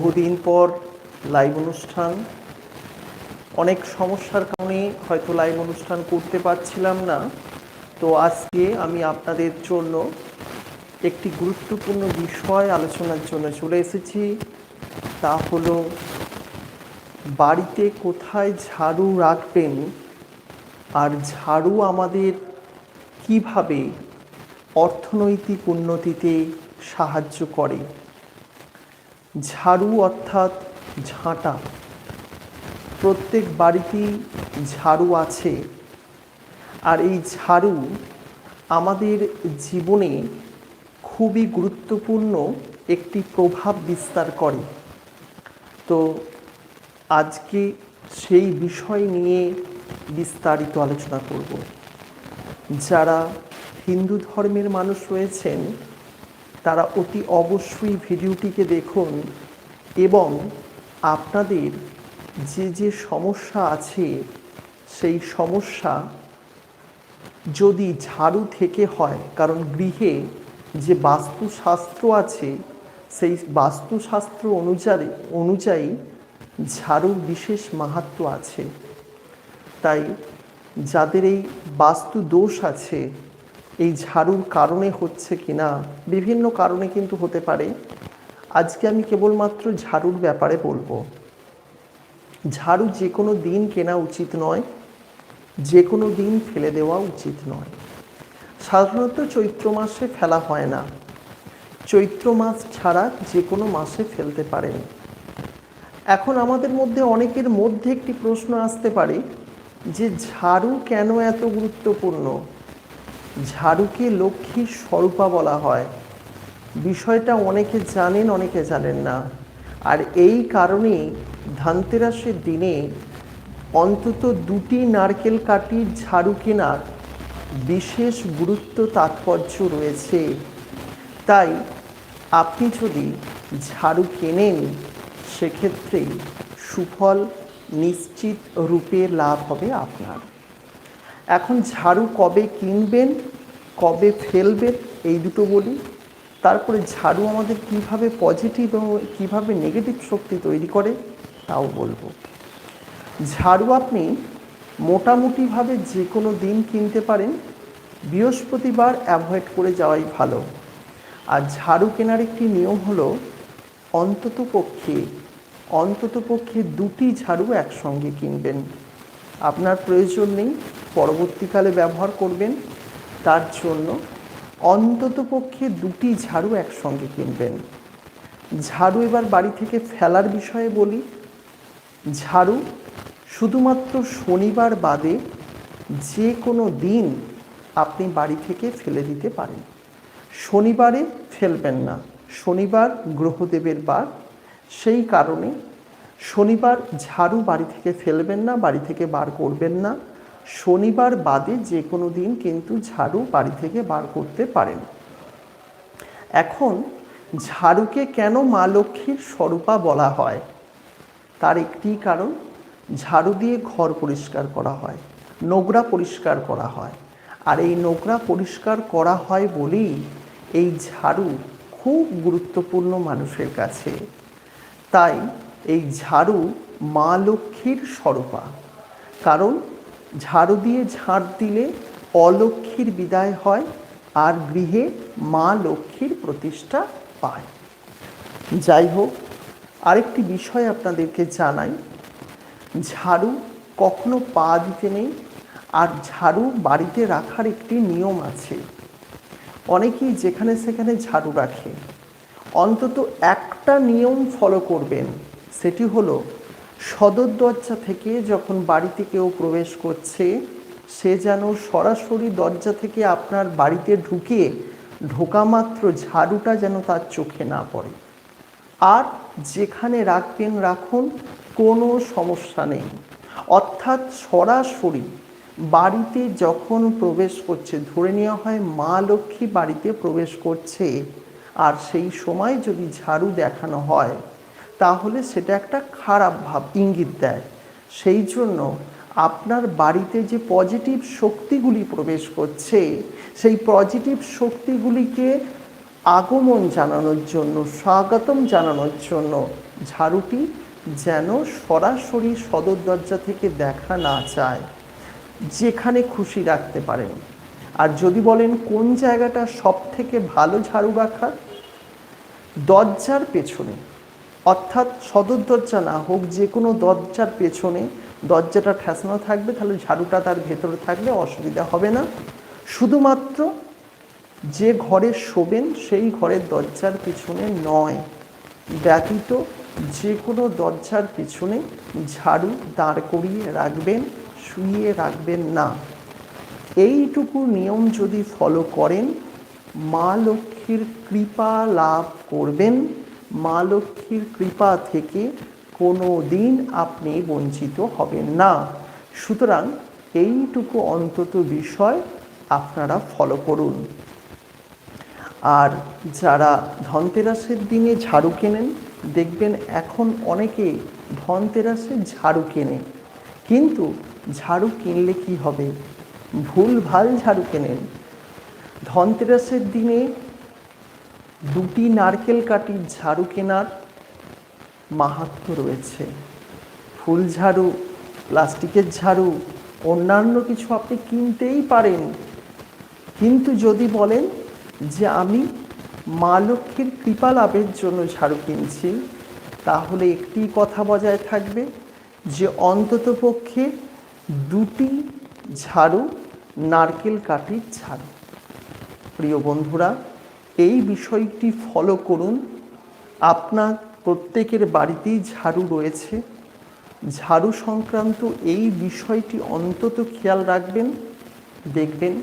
বহুদিন পর লাইভ অনুষ্ঠান। অনেক সমস্যার কারণে হয়তো লাইভ অনুষ্ঠান করতে পারছিলাম না। তো আজকে আমি আপনাদের জন্য একটি গুরুত্বপূর্ণ বিষয় আলোচনার জন্য চলে এসেছি। তা হলো, বাড়িতে কোথায় ঝাড়ু রাখবেন? আর ঝাড়ু আমাদের কীভাবে অর্থনৈতিক উন্নতিতে সাহায্য করে? ঝাড়ু অর্থাৎ ঝাঁটা। প্রত্যেক বাড়িতেই ঝাড়ু আছে। আর এই ঝাড়ু আমাদের জীবনে খুবই গুরুত্বপূর্ণ একটি প্রভাব বিস্তার করে। তো আজকে সেই বিষয় নিয়ে বিস্তারিত আলোচনা করব। যারা হিন্দু ধর্মের মানুষ রয়েছেন তারা অতি অবশ্যই ভিডিওটিকে দেখুন এবং আপনাদের যে যে সমস্যা আছে, সেই সমস্যা যদি ঝাড়ু থেকে হয়, কারণ গৃহে যে বাস্তুশাস্ত্র আছে, সেই বাস্তুশাস্ত্র অনুযায়ী অনুযায়ী ঝাড়ুর বিশেষ মাহাত্ম আছে। তাই যাদের এই বাস্তু দোষ আছে এই ঝাড়ুর কারণে হচ্ছে কি না বিভিন্ন কারণে কিন্তু হতে পারে। আজকে আমি কেবলমাত্র ঝাড়ুর ব্যাপারে বলব। ঝাড়ু যে কোনো দিন কেনা উচিত নয় যে কোনো দিন ফেলে দেওয়া উচিত নয়। সাধারণত চৈত্র মাসে ফেলা হয় না। চৈত্র মাস ছাড়া যে কোনো মাসে ফেলতে পারেন। এখন আমাদের মধ্যে অনেকের মধ্যে একটি প্রশ্ন আসতে পারে যে ঝাড়ু কেন এত গুরুত্বপূর্ণ? ঝাড়ুকে লক্ষ্মীর স্বরূপা বলা হয়। বিষয়টা অনেকে জানেন অনেকে জানেন না। আর এই কারণেই ধানতেরাসের দিনে অন্তত দুটি নারকেল কাঠির ঝাড়ু কেনার বিশেষ গুরুত্ব, তাৎপর্য রয়েছে। তাই আপনি যদি ঝাড়ু কেনেন, সেক্ষেত্রে সুফল নিশ্চিত রূপে লাভ হবে আপনার। এখন ঝাড়ু কবে কিনবেন, কবে ফেলবেন, এই দুটো বলি। তারপরে ঝাড়ু আমাদের কীভাবে পজিটিভ এবং কীভাবে নেগেটিভ শক্তি তৈরি করে, তাও বলব। ঝাড়ু আপনি মোটামুটিভাবে যে কোনো দিন কিনতে পারেন, বৃহস্পতিবার অ্যাভয়েড করে যাওয়াই ভালো। আর ঝাড়ু কেনার একটি নিয়ম হলো, অন্তত পক্ষে অন্তত পক্ষে দুটি ঝাড়ু একসঙ্গে কিনবেন। আপনার প্রয়োজন নেই পরবর্তীকালে ব্যবহার করবেন, তার জন্য অন্তত পক্ষে দুটি ঝাড়ু একসঙ্গে কিনবেন। ঝাড়ু এবার বাড়ি থেকে ফেলার বিষয়ে বলি। ঝাড়ু শুধুমাত্র শনিবার বাদে যে কোনো দিন আপনি বাড়ি থেকে ফেলে দিতে পারেন। শনিবারে ফেলবেন না। শনিবার গ্রহদেবের বার। সেই কারণে শনিবার ঝাড়ু বাড়ি থেকে ফেলবেন না, বাড়ি থেকে বার করবেন না। শনিবার বাদে যে কোনো দিন কিন্তু ঝাড়ু বাড়ি থেকে বার করতে পারেন। এখন, ঝাড়ুকে কেন মা লক্ষ্মীর স্বরূপা বলা হয়? তার একটি কারণ, ঝাড়ু দিয়ে ঘর পরিষ্কার করা হয়, নোংরা পরিষ্কার করা হয়। আর এই নোংরা পরিষ্কার করা হয় বলেই এই ঝাড়ু খুব গুরুত্বপূর্ণ মানুষের কাছে। তাই এই ঝাড়ু মা লক্ষ্মীর স্বরূপা। কারণ ঝাড়ু দিয়ে ঝাড় দিলে অলক্ষ্মীর বিদায় হয় আর গৃহে মা লক্ষ্মীর প্রতিষ্ঠা পায়। যাই হোক, আরেকটি বিষয় আপনাদেরকে জানাই। ঝাড়ু কখনো পা দিতে নেই আর ঝাড়ু বাড়িতে রাখার একটি নিয়ম আছে। অনেকেই যেখানে সেখানে ঝাড়ু রাখে। অন্তত একটা নিয়ম ফলো করবেন, সেটি হলো সদর দরজা থেকে যখন বাড়িতে কেউ প্রবেশ করছে, সে যেন সরাসরি দরজা থেকে আপনার বাড়িতে ঢুকে ঢোকা মাত্র ঝাড়ুটা যেন তার চোখে না পড়ে। আর যেখানে রাখবেন রাখুন, কোনো সমস্যা নেই। অর্থাৎ সরাসরি বাড়িতে যখন প্রবেশ করছে, ধরে নেওয়া হয় মা লক্ষ্মী বাড়িতে প্রবেশ করছে, আর সেই সময় যদি ঝাড়ু দেখানো হয় তাহলে সেটা একটা খারাপ ভাব, ইঙ্গিত দেয়। সেই জন্য আপনার বাড়িতে যে পজিটিভ শক্তিগুলি প্রবেশ করছে, সেই পজিটিভ শক্তিগুলিকে আগমন জানানোর জন্য, স্বাগতম জানানোর জন্য ঝাড়ুটি যেন সরাসরি সদর দরজা থেকে দেখা না চায়, যেখানে খুশি রাখতে পারেন। আর যদি বলেন কোন জায়গাটা সব থেকে ভালো ঝাড়ু রাখার দরজার পেছনে। অর্থাৎ সদর দরজা না হোক, যে কোনো দরজার পেছনে দরজাটা ঠেসানো থাকবে, তাহলে ঝাড়ুটা তার ভেতরে থাকলে অসুবিধা হবে না। শুধুমাত্র যে ঘরে শোবেন, সেই ঘরের দরজার পিছনে নয়, ব্যতীত যে কোনো দরজার পিছনে ঝাড়ু দাঁড় করিয়ে রাখবেন শুয়ে রাখবেন না। এইটুকু নিয়ম যদি ফলো করেন, মা লক্ষ্মীর কৃপা লাভ করবেন। মা লক্ষ্মীর কৃপা থেকে কোনো দিন আপনি বঞ্চিত হবেন না। সুতরাং এইটুকু অন্তত বিষয় আপনারা ফলো করুন। আর যারা ধনতেরাসের দিনে ঝাড়ু কেনেন, দেখবেন এখন অনেকে ধনতেরাসে ঝাড়ু কেনে। কিন্তু ঝাড়ু কিনলে কি হবে? ভুল ভালো ঝাড়ু কেনেন। ধনতেরাসের দিনে দুটি নারকেল কাঠির ঝাড়ু কেনার মাহাত্ম রয়েছে। ফুল ঝাড়ু, প্লাস্টিকের ঝাড়ু, অন্যান্য কিছু আপনি কিনতেই পারেন। কিন্তু যদি বলেন যে আমি মা লক্ষ্মীর কৃপা লাভের জন্য ঝাড়ু কিনছি, তাহলে একটি কথা বজায় থাকবে যে অন্তত পক্ষে দুটি ঝাড়ু নারকেল কাঠির ঝাড়ু। প্রিয় বন্ধুরা এই বিষয়টি ফলো করুন। আপনার প্রত্যেকের বাড়িতেই ঝাড়ু রয়েছে। ঝাড়ু সংক্রান্ত এই বিষয়টি অন্তত খেয়াল রাখবেন। দেখবেন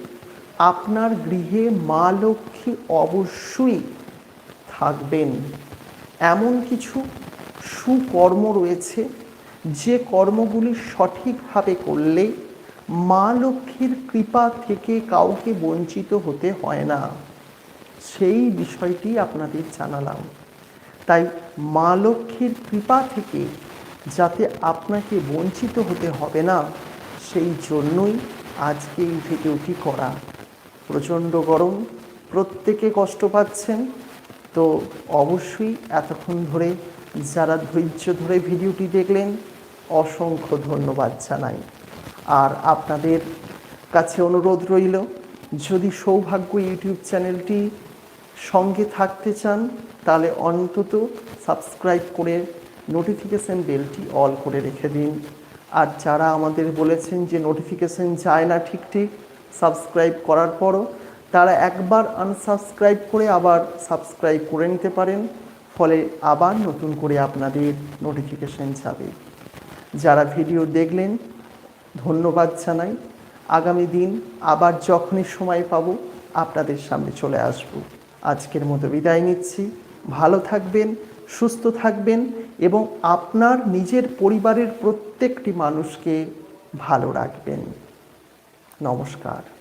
আপনার গৃহে মা লক্ষ্মী অবশ্যই থাকবেন। এমন কিছু সুকর্ম রয়েছে, যে কর্মগুলি সঠিকভাবে করলে মা লক্ষ্মীর কৃপা থেকে কাউকে বঞ্চিত হতে হয় না। সেই বিষয়টি আপনাদের জানালাম। তাই মা লক্ষ্মীর কৃপা থেকে যাতে আপনাকে বঞ্চিত হতে হবে না, সেই জন্যই আজকে এই ভিডিওটি করা। প্রচণ্ড গরম, প্রত্যেকে কষ্ট পাচ্ছেন, তো অবশ্যই এতক্ষণ ধরে যারা ধৈর্য ধরে ভিডিওটি দেখলেন, অসংখ্য ধন্যবাদ জানাই। আর আপনাদের কাছে অনুরোধ রইল, যদি সৌভাগ্য ইউটিউব চ্যানেলটি সঙ্গে থাকতে চান, তাহলে অন্তত সাবস্ক্রাইব করে নোটিফিকেশান বেলটি অল করে রেখে দিন। আর যারা আমাদের বলেছেন যে নোটিফিকেশান যায় না ঠিক ঠিক সাবস্ক্রাইব করার পরও, তারা একবার আনসাবস্ক্রাইব করে আবার সাবস্ক্রাইব করে নিতে পারেন, ফলে আবার নতুন করে আপনাদের নোটিফিকেশান যাবে। যারা ভিডিও দেখলেন, ধন্যবাদ জানাই। আগামী দিন আবার যখনই সময় পাবো, আপনাদের সামনে চলে আসব। আজকের মতো বিদায় নিচ্ছি। ভালো থাকবেন, সুস্থ থাকবেন এবং আপনার নিজের পরিবারের প্রত্যেকটি মানুষকে ভালো রাখবেন। নমস্কার।